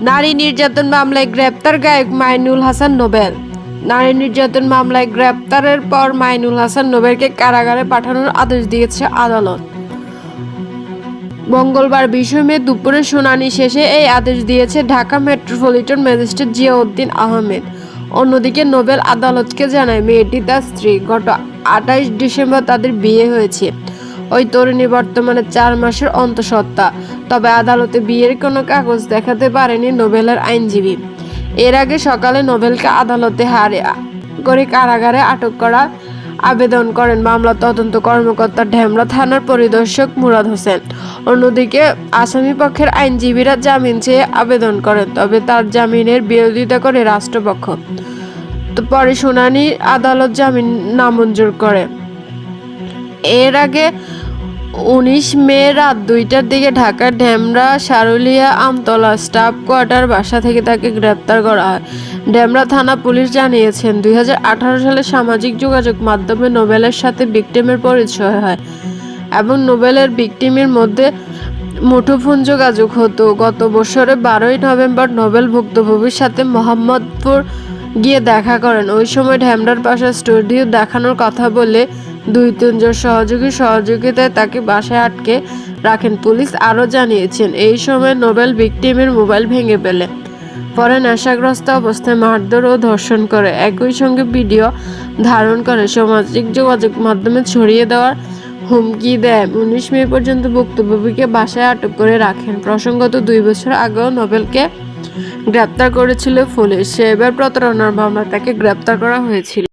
নারী নির্যাতন মামলায় গ্রেপ্তার গায়ক মাইনুল হাসান নোবেল। নারী নির্যাতন মামলায় গ্রেপ্তারের পর মাইনুল হাসান নোবেলকে কারাগারে পাঠানোর আদেশ দিয়েছে আদালত। মঙ্গলবার বিশে মে দুপুরে শুনানি শেষে এই আদেশ দিয়েছে ঢাকা মেট্রোপলিটন ম্যাজিস্ট্রেট জিয়াউদ্দিন আহমেদ। অন্যদিকে নোবেল আদালতকে জানায়, মেয়েটি তার স্ত্রী। গত আঠাইশ ডিসেম্বর তাদের বিয়ে হয়েছে। ওই তরুণী বর্তমানে চার মাসের অন্তঃসত্ত্বা। তবে আদালতে বিয়ের কোনো কাগজ দেখাতে পারেনি নোবেলের আইনজীবী। এর আগে সকালে নোবেলকে আদালতে হারে করে কারাগারে আটক করা আবেদন করেন মামলা তদন্ত কর্মকর্তা ঢেমরা থানার পরিদর্শক মুরাদ হোসেন। অন্যদিকে আসামি পক্ষের আইনজীবীরা জামিন চেয়ে আবেদন করেন, তবে তার জামিনের বিরোধিতা করে রাষ্ট্রপক্ষ। পরে শুনানি আদালত জামিন নামঞ্জুর করে। এর আগে উনিশ মে রাত দুইটার দিকে ঢাকার ঢেমরা সারুলিয়া, আমতলা স্টাফ কোয়ার্টার বাসা থেকে তাকে গ্রেপ্তার করা হয়। ডেমরা থানা পুলিশ জানিয়েছেন, দুই হাজার আঠারো সালে সামাজিক যোগাযোগ মাধ্যমে নোবেলের সাথে ভিকটিমের পরিচয় হয় এবং নোবেলের ভিকটিমের মধ্যে মুঠোফোন যোগাযোগ হতো। গত বছরে বারোই নভেম্বর নোবেল ভুক্তভোগীর সাথে মোহাম্মদপুর গিয়ে দেখা করেন। ওই সময় ঢ্যামরার পাশে স্টুডিও দেখানোর কথা বলে দুই তিনজন সহযোগী সহযোগিতায় তাকে বাসায় আটকে রাখেন পুলিশ, আরও জানিয়েছেন, এই সময় নোবেল ভিকটিমের মোবাইল ভেঙে ফেলে। পরে নেশাগ্রস্ত অবস্থায় মারধর ও ধর্ষণ করে। একই সঙ্গে ভিডিও ধারণ করে। সামাজিক যোগাযোগ মাধ্যমে ছড়িয়ে দেওয়ার হুমকি দেয়। উনিশ মে পর্যন্ত ভুক্তভোগীকে বাসায় আটক করে রাখেন। প্রসঙ্গত, দুই বছর আগেও নোবেলকে গ্রেপ্তার করেছিল পুলিশ। সেবার প্রতারণার মামলায় তাকে গ্রেপ্তার করা হয়েছিল।